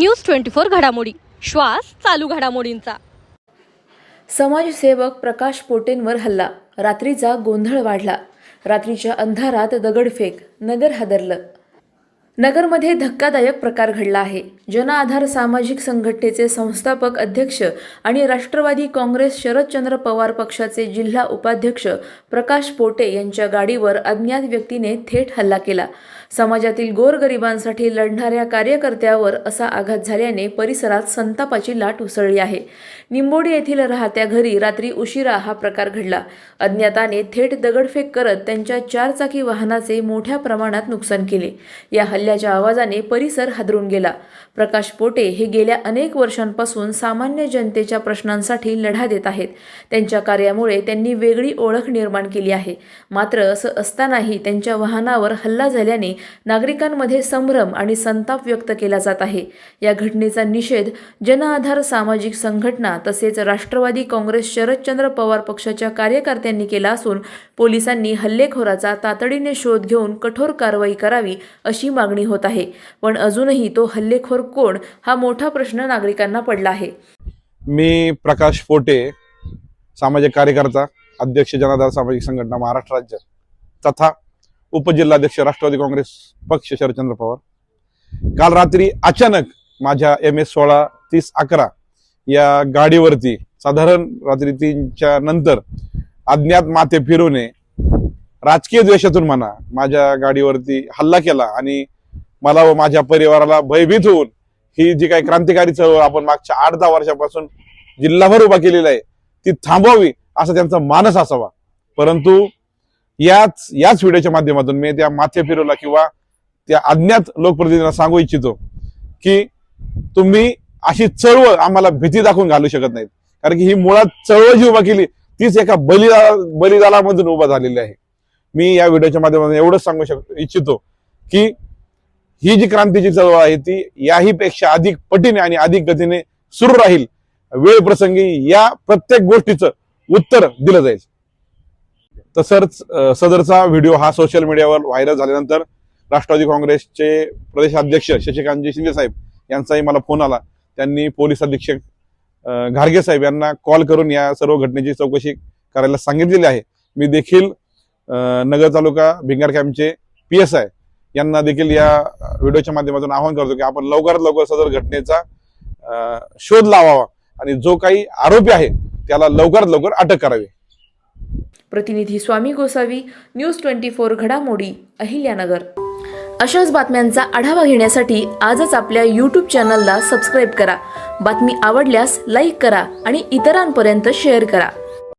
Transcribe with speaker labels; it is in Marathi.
Speaker 1: न्यूज ट्वेंटी फोर घडामोडी. श्वास चालू घडामोडींचा.
Speaker 2: समाजसेवक प्रकाश पोटेंवर हल्ला. रात्रीचा गोंधळ वाढला. रात्रीच्या अंधारात दगडफेक. नगर हादरलं. नगरमध्ये धक्कादायक प्रकार घडला आहे. जन आधार सामाजिक संघटनेचे संस्थापक अध्यक्ष आणि राष्ट्रवादी काँग्रेस शरदचंद्र पवार पक्षाचे जिल्हा उपाध्यक्ष प्रकाश पोटे यांच्या गाडीवर अज्ञात व्यक्तीने थेट हल्ला केला. समाजातील गोरगरिबांसाठी लढणाऱ्या कार्यकर्त्यावर असा आघात झाल्याने परिसरात संतापाची लाट उसळली आहे. निंबोडी येथील राहत्या घरी रात्री उशिरा हा प्रकार घडला. अज्ञाताने थेट दगडफेक करत त्यांच्या चारचाकी वाहनाचे मोठ्या प्रमाणात नुकसान केले. या हल्ल्या हल्ल्याच्या आवाजाने परिसर हादरून गेला. प्रकाश पोटे हे गेल्या अनेक वर्षांपासून सामान्य जनतेच्या प्रश्नांसाठी लढा देत आहेत. त्यांच्या कार्यामुळे त्यांनी वेगळी ओळख निर्माण केली आहे. मात्र असं असतानाही त्यांच्या वाहनावर हल्ला झाल्याने नागरिकांमध्ये संभ्रम आणि संताप व्यक्त केला जात आहे. या घटनेचा निषेध जनआधार सामाजिक संघटना तसेच राष्ट्रवादी काँग्रेस शरदचंद्र पवार पक्षाच्या कार्यकर्त्यांनी केला असून पोलिसांनी हल्लेखोराचा तातडीने शोध घेऊन कठोर कारवाई करावी अशी मागणी होत आहे. पण अजूनही तो हल्लेखोर कोण हा मोठा प्रश्न नागरिकांना पडला आहे.
Speaker 3: मी प्रकाश पोटे सामाजिक कार्यकर्ता अध्यक्ष जनाधार सामाजिक संघटना महाराष्ट्र राज्य तथा उपजिल्हाध्यक्ष राष्ट्रवादी काँग्रेस पक्ष शरदचंद्र पवार. काल रात्री अचानक माझ्या एम एस सोळा तीस अकरा या गाडीवरती साधारण रात्री तीनच्या नंतर अज्ञात माते फिरवणे राजकीय द्वेषातून म्हणा माझ्या गाडीवरती हल्ला केला आणि मला व माझ्या परिवाराला भयभीत होऊन ही जी काही क्रांतिकारी चळवळ आपण मागच्या आठ दहा वर्षापासून जिल्हाभर उभा केलेली आहे ती थांबवावी असा त्यांचा मानस असावा. परंतु याच याच व्हिडिओच्या माध्यमातून मी त्या माथे फिरवला किंवा त्या अज्ञात लोकप्रतिनिधींना सांगू इच्छितो की तुम्ही अशी चळवळ आम्हाला भीती दाखवून घालू शकत नाहीत. कारण की ही मुळात चळवळ जी उभा केली तीच एका बलिदा बलिदानामधून उभा झालेली आहे. मी या व्हिडिओच्या माध्यमातून एवढंच सांगू शक इच्छितो की ही जी क्रांतीची चळवळ आहे ती याही पेक्षा अधिक पटीने आणि अधिक गतीने सुरू राहील. वेळ प्रसंगी या प्रत्येक गोष्टीचं उत्तर दिलं जाईल. तसंच सदरचा व्हिडिओ हा सोशल मीडियावर व्हायरल झाल्यानंतर राष्ट्रवादी काँग्रेसचे प्रदेशाध्यक्ष शशिकांतजी शिंदे साहेब यांचाही मला फोन आला. त्यांनी पोलीस अधीक्षक घारगे साहेब यांना कॉल करून या सर्व घटनेची चौकशी करायला सांगितलेली आहे. मी देखील नगर तालुका भिंगार कॅम्पचे पी एस आय यांना देखील या व्हिडिओच्या माध्यमातून आवाहन करतो की आपण लवकरात लवकर सदर घटनेचा शोध लावावा आणि जो काही आरोपी आहे त्याला लवकरात लवकर अटक करावी.
Speaker 2: प्रतिनिधी Swami Gosavi news twenty four घडामोडी अहिल्यानगर. अशाच बातम्यांचा आढावा घेण्यासाठी आजच आपल्या यूट्यूब चॅनलला सबस्क्राईब करा. बातमी आवडल्यास लाईक करा आणि इतरांपर्यंत शेअर करा.